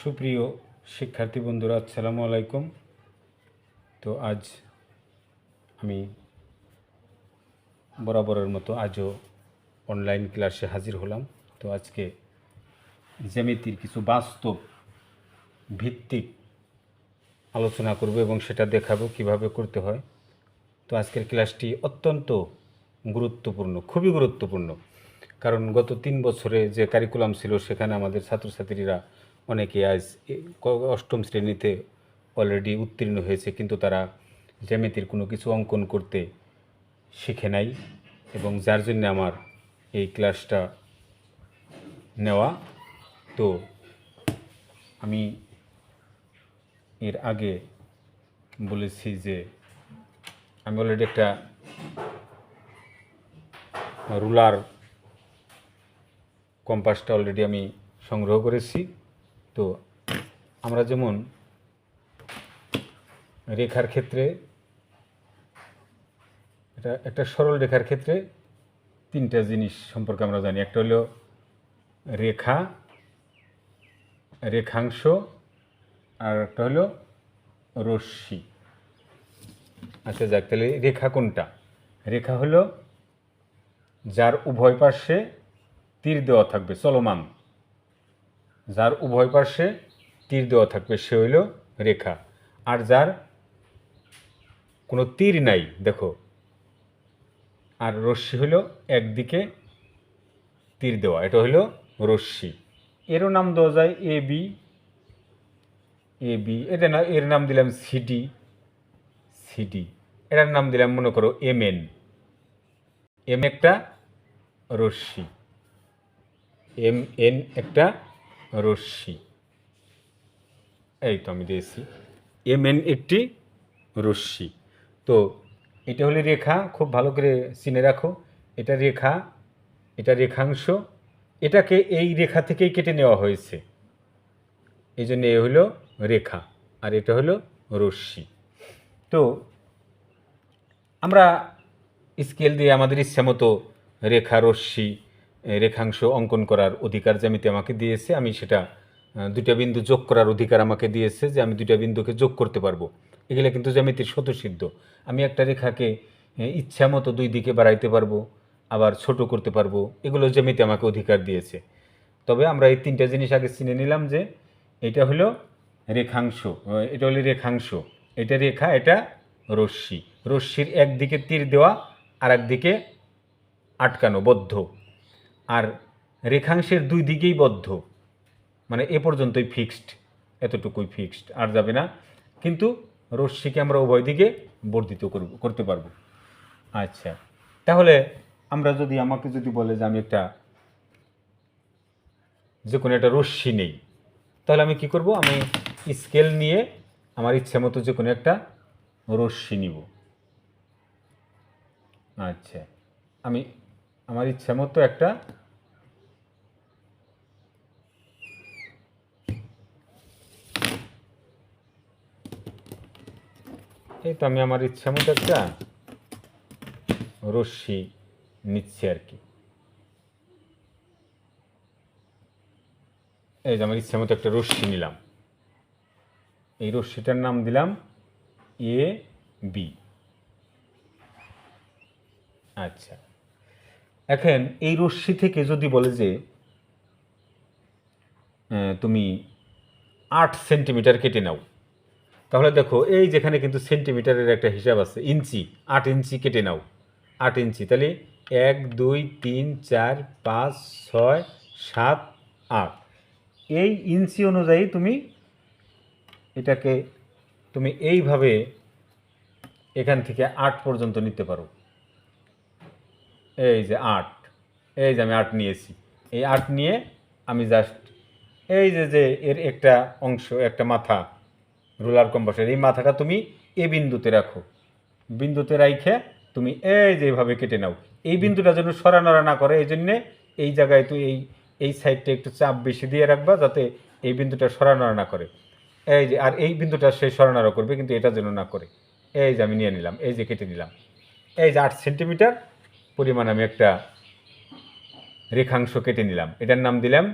সুপ্রিয় শিক্ষার্থী বন্ধুরা, আসসালামু আলাইকুম। তো আজ আমি বরাবরের মতো আজও অনলাইন ক্লাসে হাজির হলাম। তো আজকে জ্যামিতির কিছু বাস্তব ভিত্তিক আলোচনা করব এবং সেটা দেখাবো কীভাবে করতে হয়। তো আজকের ক্লাসটি অত্যন্ত গুরুত্বপূর্ণ, খুবই গুরুত্বপূর্ণ। কারণ গত তিন বছরে যে কারিকুলাম ছিল, সেখানে আমাদের ছাত্রছাত্রীরা অনেকে আজ অষ্টম শ্রেণীতে অলরেডি উত্তীর্ণ হয়েছে, কিন্তু তারা জ্যামিতির কোনো কিছু অঙ্কন করতে শিখে নাই এবং যার জন্য আমার এই ক্লাসটা নেওয়া। তো আমি এর আগে বলেছি যে আমি অলরেডি একটা রুলার কম্পাসটা অলরেডি আমি সংগ্রহ করেছি। তো আমরা যেমন রেখার ক্ষেত্রে এটা একটা সরল রেখার ক্ষেত্রে তিনটা জিনিস সম্পর্কে আমরা জানি। একটা হলো রেখা, রেখাংশ, আর একটা হলো রশ্মি। আচ্ছা যাক, তাহলে রেখা কোনটা? রেখা হলো যার উভয় পার্শ্বে তীর দেওয়া থাকবে, চলমান। যার উভয় পার্শ্বে তীর দেওয়া থাকবে, সে হইল রেখা। আর যার কোনো তীর নাই, দেখো, আর রশ্মি হলো একদিকে তীর দেওয়া, এটা হলো রশ্মি। এরও নাম দেওয়া যায় এ বি এ বি, এটা না, এর নাম দিলাম সিডি সিডি এটার নাম দিলাম, মনে করো, এম এন। এম একটা রশ্মি, এম এন একটা রশ্মি। এই তো আমি দিয়েছি। এম এন একটি রশ্মি। তো এটা হলে রেখা, খুব ভালো করে চিনে রাখো। এটা রেখা, এটা রেখাংশ। এটাকে এই রেখা থেকেই কেটে নেওয়া হয়েছে। এই জন্য এ হলো রেখা, আর এটা হলো রশ্মি। তো আমরা স্কেল দিয়ে আমাদের ইচ্ছা মতো রেখা, রশ্মি রেখাংশ অঙ্কন করার অধিকার জ্যামিতি আমাকে দিয়েছে, আমি সেটা দুইটা বিন্দু যোগ করার অধিকার আমাকে দিয়েছে যে আমি দুইটা বিন্দুকে যোগ করতে পারব। এগুলো কিন্তু জ্যামিতির স্বতঃসিদ্ধ। আমি একটা রেখাকে ইচ্ছা মতো দুই দিকে বাড়াইতে পারব, আবার ছোট করতে পারব, এগুলো জ্যামিতি আমাকে অধিকার দিয়েছে। তবে আমরা এই তিনটা জিনিস আগে চিনে নিলাম যে এটা হলো রেখাংশ এটা হলো রেখাংশ। এটা রেখা, এটা রশ্মি। রশ্মির একদিকে তীর দেওয়া আর একদিকে আটকানো, বদ্ধ। আর রেখাংশের দুই দিকেই বদ্ধ। মানে এ পর্যন্তই ফিক্সড এতটুকুই ফিক্সড আর যাবে না। কিন্তু রশ্মিকে আমরা উভয় দিকে বর্ধিত করব, করতে পারব। আচ্ছা তাহলে আমরা যদি, আমাকে যদি বলে যে আমি একটা, যে কোনো একটা রশ্মি নেই, তাহলে আমি কি করব? আমি স্কেল নিয়ে আমার ইচ্ছে মতো যে কোনো একটা রশ্মি নিব। আচ্ছা আমি আমার ইচ্ছা মতো একটা এই তো আমি আমার ইচ্ছা মতো একটা রশ্মি নিচ্ছি আর কি। এই যে আমার ইচ্ছা মতো একটা রশ্মি নিলাম। এই রশ্মিটার নাম দিলাম এ বি। আচ্ছা। এখন এই রশ্মি থেকে যদি বলে যে তুমি আট সেন্টিমিটার কেটে নাও, তাহলে দেখো এই যেখানে কিন্তু সেন্টিমিটারের একটা হিসাব আছে, ইঞ্চি, আট ইঞ্চি কেটে নাও, আট ইঞ্চি, তাহলে এক, দুই, তিন, চার, পাঁচ, ছয়, সাত, আট। এই ইঞ্চি অনুযায়ী তুমি এটাকে, তুমি এইভাবে এখান থেকে আট পর্যন্ত নিতে পারো। এই যে আট, এই যে আমি আট নিয়েছি। এই আট নিয়ে আমি জাস্ট এই যে যে এর একটা অংশ, একটা মাথা, রুলার কম্পাসের, এই মাথাটা তুমি এ বিন্দুতে রাখো। বিন্দুতে রাইখে তুমি এই যে এইভাবে কেটে নাও। এই বিন্দুটা যেন সরানড়া না করে, এই জন্যে এই জায়গায় তুই এই এই সাইডটা একটু চাপ বেশি দিয়ে রাখবা যাতে এই বিন্দুটা সরানড়া না করে। এই যে, আর এই বিন্দুটা সে সরানড়া করবে, কিন্তু এটা যেন না করে। এই যে আমি নিয়ে নিলাম, এই যে কেটে নিলাম। এই যে আট সেন্টিমিটার পরিমাণ আমি একটা রেখাংশ কেটে নিলাম। এটার নাম দিলাম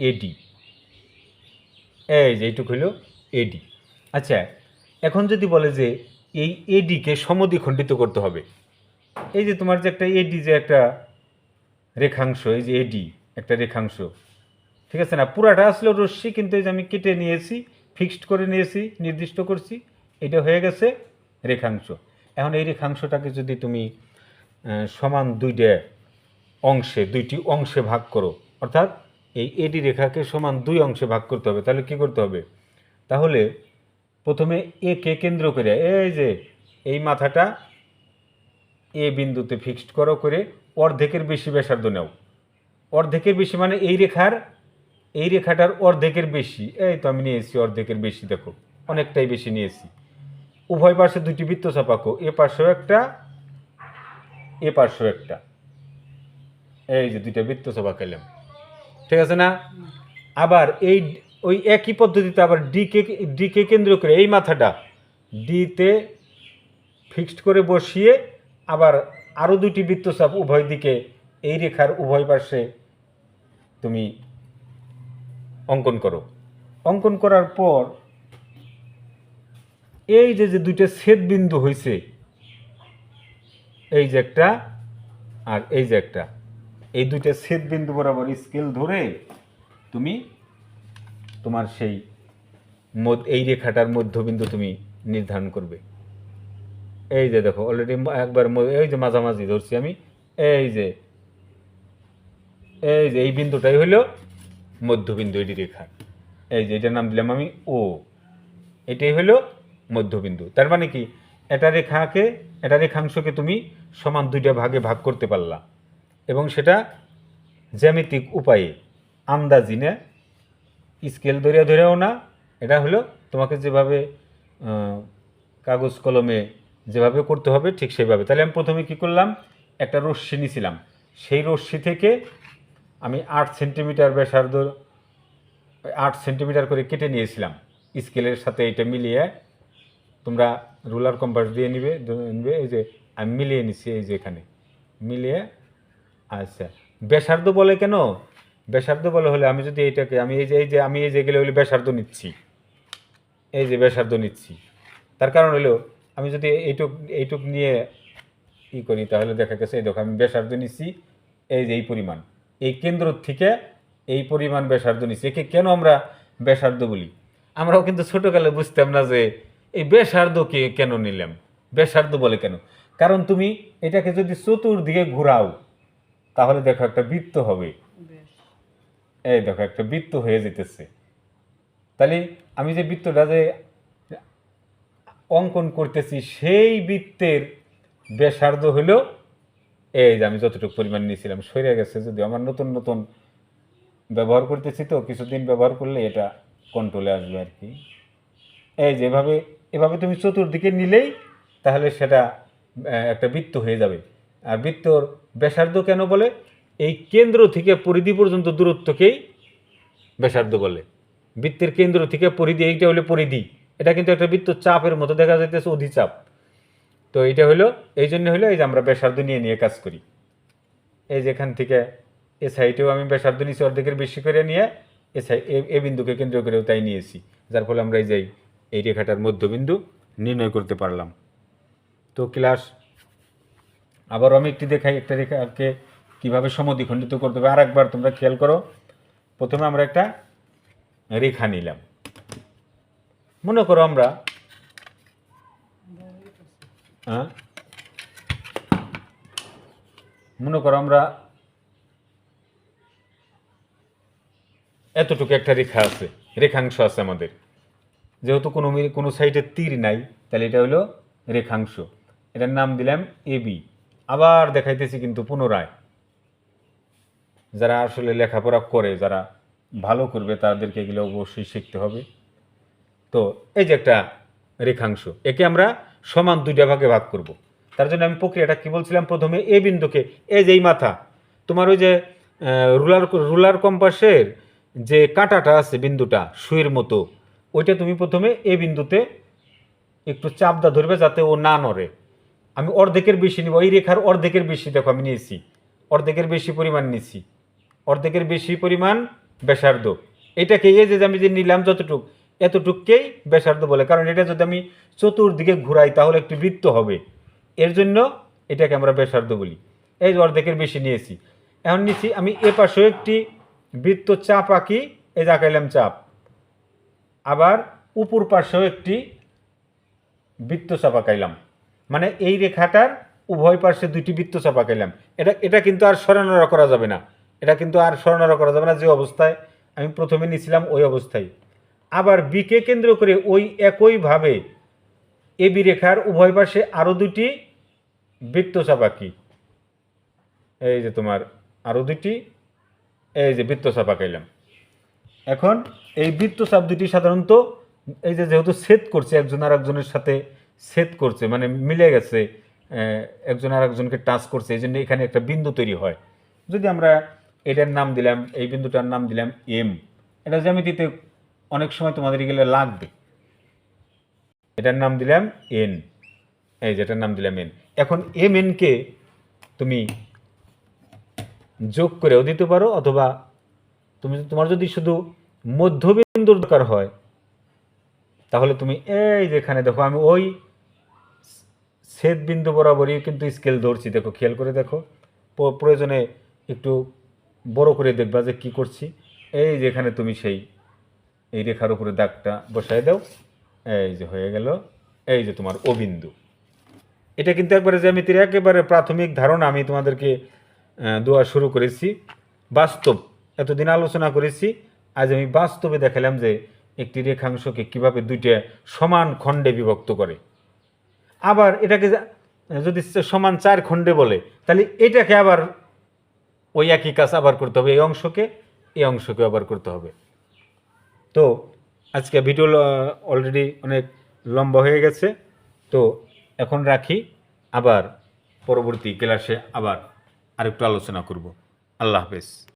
এডি এই যে এইটুকু হলো এডি আচ্ছা এখন যদি বলে যে এই এডিকে সমদ্বিখণ্ডিত করতে হবে, এই যে তোমার যে একটা এডি যে একটা রেখাংশ, এই যে এডি একটা রেখাংশ, ঠিক আছে না? পুরাটা আসলে রশ্মি, কিন্তু এই যে আমি কেটে নিয়েছি ফিক্সড করে নিয়েছি, নির্দিষ্ট করছি, এটা হয়ে গেছে রেখাংশ। এখন এই রেখাংশটাকে যদি তুমি সমান দুইটা অংশে, দুইটি অংশে ভাগ করো। অর্থাৎ এই এডি রেখাকে সমান দুই অংশে ভাগ করতে হবে। তাহলে কি করতে হবে? তাহলে প্রথমে এ কে কেন্দ্র করে, এই যে এই মাথাটা এ বিন্দুতে ফিক্সড করো করে, অর্ধেকের বেশি ব্যাসার্ধ নাও। অর্ধেকের বেশি মানে এই রেখার, এই রেখাটার অর্ধেকের বেশি। এই তো আমি নিয়েছি অর্ধেকের বেশি, দেখো, অনেকটাই বেশি নিয়েছি। উভয় পাশে দুটি বৃত্ত চাপাকো এ পাশেও একটা এ পাশেও একটা। এই যে দুইটা বৃত্ত চাপা খেলাম ঠিক আছে না? আবার এই ওই একই পদ্ধতিতে আবার ডিকে ডিকে কেন্দ্র করে এই মাথাটা ডিতে ফিক্সড করে বসিয়ে আবার আরও দুটি বৃত্তচাপ উভয় দিকে এই রেখার উভয় পাশে তুমি অঙ্কন করো। অঙ্কন করার পর এই যে যে দুইটা ছেদ বিন্দু হয়েছে এই যে একটা আর এই যে একটা। এই দুইটা ছেদ বিন্দু বরাবর স্কেল ধরে তুমি তোমার সেই এই রেখাটার মধ্যবিন্দু তুমি নির্ধারণ করবে। এই যে দেখো অলরেডি একবার এই যে মাঝামাঝি ধরছি আমি। এই যে এই যে এই বিন্দুটাই হলো মধ্যবিন্দু, এটি রেখা। এই যে এটার নাম দিলাম আমি ও এটাই হলো মধ্যবিন্দু। তার মানে কি? এটা রেখাকে এটা রেখাংশকে তুমি সমান দুইটা ভাগে ভাগ করতে পারলা। এবং সেটা জ্যামিতিক উপায়ে আন্দাজি না স্কেল ধরে ধরেও না, এটা হলো তোমাকে যেভাবে কাগজ কলমে যেভাবে করতে হবে ঠিক সেইভাবে। তাহলে আমি প্রথমে কি করলাম? একটা রশ্মি নিছিলাম। সেই রশ্মি থেকে আমি আট সেন্টিমিটার ব্যাসার্ধ, আট সেন্টিমিটার করে কেটে নিয়েছিলাম। স্কেলের সাথে এটা মিলিয়ে তোমরা রুলার কম্পাস দিয়ে নিবে নিবে, এই যে, আমি মিলিয়ে নিচ্ছি এই যে এখানে। মিলিয়ে আচ্ছা। ব্যাসার্ধ বলে কেন? ব্যাসার্ধ বলে হলে আমি যদি এইটাকে, আমি এই যে এই যে, আমি এই যে গেলে হলে ব্যাসার্ধ নিচ্ছি। এই যে ব্যাসার্ধ নিচ্ছি। তার কারণ হলো, আমি যদি এইটুক এইটুক নিয়ে ই করি, তাহলে দেখা গেছে, এই দেখো, আমি ব্যাসার্ধ নিচ্ছি, এই যে এই পরিমাণ। এই কেন্দ্র থেকে এই পরিমাণ ব্যাসার্ধ নিচ্ছি। একে কেন আমরা ব্যাসার্ধ বলি? আমরাও কিন্তু ছোটোকালে বুঝতাম না যে এই ব্যাসার্ধকে কেন নিলাম ব্যাসার্ধ বলে কেন? কারণ তুমি এটাকে যদি চতুর্দিকে ঘোরাও তাহলে দেখো একটা বৃত্ত হবে। এই দেখো একটা বৃত্ত হয়ে যেতেছে। তাহলে আমি যে বৃত্তটা যে অঙ্কন করতেছি সেই বৃত্তের ব্যাসার্ধ হলো এই যে আমি যতটুকু পরিমাণ নিয়েছিলাম সরে গেছে যদি আমার নতুন নতুন ব্যবহার করতেছি তো কিছুদিন ব্যবহার করলে এটা কন্ট্রোলে আসবে আর কি। এই যে এভাবে তুমি চতুর্দিকে নিলেই তাহলে সেটা একটা বৃত্ত হয়ে যাবে। আর বৃত্তর ব্যাসার্ধ কেন বলে? এই কেন্দ্র থেকে পরিধি পর্যন্ত দূরত্বকেই ব্যাসার্ধ বলে। বৃত্তের কেন্দ্র থেকে পরিধি, এইটা হলো পরিধি। এটা কিন্তু একটা বৃত্ত চাপের মতো, দেখা যাইতেছে অধিচাপ তো এটা হলো, এই জন্য হলো এই যে আমরা ব্যাসার্ধ নিয়ে নিয়ে কাজ করি। এই যেখান থেকে এ সাইডেও আমি ব্যাসার্ধ নিয়েছি অর্ধেকের বেশি করে নিয়ে, এ সাইড এ বিন্দুকে কেন্দ্র করেও তাই নিয়েছি। যার ফলে আমরা এই যে এই রেখাটার মধ্যবিন্দু নির্ণয় করতে পারলাম। তো ক্লাস আবার আমি একটি দেখাই, একটা রেখাকে কীভাবে সমদ্বিখণ্ডিত করতে হবে। আর একবার তোমরা খেয়াল করো, প্রথমে আমরা একটা রেখা নিলাম। মনে করো আমরা হ্যাঁ মনে করো আমরা এতটুকু একটা রেখা আছে, রেখাংশ আছে আমাদের। যেহেতু কোনো কোনো সাইডে তীর নাই, তাহলে এটা হলো রেখাংশ। এটার নাম দিলাম এবি আবার দেখাইতেছি কিন্তু পুনরায়। যারা আসলে লেখাপড়া করে, যারা ভালো করবে, তাদেরকে এগুলো অবশ্যই শিখতে হবে। তো এই যে একটা রেখাংশ, একে আমরা সমান দুইটা ভাগে ভাগ করব। তার জন্য আমি প্রক্রিয়াটা কী বলছিলাম? প্রথমে এ বিন্দুকে, এই যে এই মাথা, তোমার ওই যে রুলার রুলার কম্পাসের যে কাঁটাটা আছে বিন্দুটা, সুইয়ের মতো ওইটা তুমি প্রথমে এ বিন্দুতে একটু চাপদা ধরবে যাতে ও না নড়ে। আমি অর্ধেকের বেশি নিব। এই রেখার অর্ধেকের বেশি দেখো আমি নিয়েছি। অর্ধেকের বেশি পরিমাণ নিয়েছি। অর্ধেকের বেশি পরিমাণ ব্যাসার্ধ। এটাকে এই যে আমি যে নিলাম যতটুক, এতটুককেই ব্যাসার্ধ বলে। কারণ এটা যদি আমি চতুর্দিকে ঘুরাই, তাহলে একটি বৃত্ত হবে। এর জন্য এটাকে আমরা ব্যাসার্ধ বলি। এই অর্ধেকের বেশি নিয়েছি। এখন নিচ্ছি আমি এ পাশেও একটি বৃত্ত চাপ আঁকি। এই যে আঁকাইলাম চাপ। আবার উপর পাশেও একটি বৃত্ত চাপ আঁকাইলাম মানে এই রেখাটার উভয় পার্শ্বে দুইটি বৃত্ত চাপ আঁকাইলাম এটা এটা কিন্তু আর সরানোরা করা যাবে না। এটা কিন্তু আর সরানোরা করা যাবে না যে অবস্থায় আমি প্রথমে নিয়েছিলাম ওই অবস্থায়। আবার বিকে কেন্দ্র করে ওই একইভাবে এবি রেখার উভয় পাশে আরও দুটি বৃত্তচাপ আঁকি এই যে তোমার আরও দুটি এই যে বৃত্তচাপ আঁকাইলাম এখন এই বৃত্তচাপ দুটি সাধারণত এই যে যেহেতু ছেদ করছে, একজন আর একজনের সাথে ছেদ করছে মানে মিলে গেছে একজন আর একজনকে টাচ করছে, এই জন্য এখানে একটা বিন্দু তৈরি হয়। যদি আমরা এটার নাম দিলাম, এই বিন্দুটার নাম দিলাম এম এটা জ্যামিতিতে অনেক সময় তোমাদের এগুলো লাগবে। এটার নাম দিলাম এন এই যেটার নাম দিলাম এন এখন এম এনকে তুমি যোগ করেও দিতে পারো, অথবা তুমি তোমার যদি শুধু মধ্যবিন্দুর দরকার হয়, তাহলে তুমি এই যেখানে দেখো, আমি ওই ছেদ বিন্দু বরাবরই কিন্তু স্কেল ধরছি। দেখো, খেয়াল করে দেখো প্রয়োজনে একটু বড় করে দেখবা যে কি করছি। এই যেখানে তুমি সেই এই রেখার উপরে দাগটা বসায় দাও। এই যে হয়ে গেল, এই যে তোমার অবিন্দু। এটা কিন্তু একবারে জ্যামিতির একেবারে প্রাথমিক ধারণা আমি তোমাদেরকে দেওয়া শুরু করেছি। বাস্তব এতদিন আলোচনা করেছি, আজ আমি বাস্তবে দেখালাম যে একটি রেখাংশকে কীভাবে দুইটা সমান খণ্ডে বিভক্ত করে। আবার এটাকে যদি সমান চার খণ্ডে বলে, তাহলে এটাকে আবার ওই একই কাজ আবার করতে হবে, এই অংশকে এই অংশকে আবার করতে হবে। তো, আজকে ভিডিও অলরেডি অনেক লম্বা হয়ে গেছে। তো, এখন রাখি, আবার পরবর্তী ক্লাসে আবার আরেকটু আলোচনা করব। আল্লাহ হাফেজ।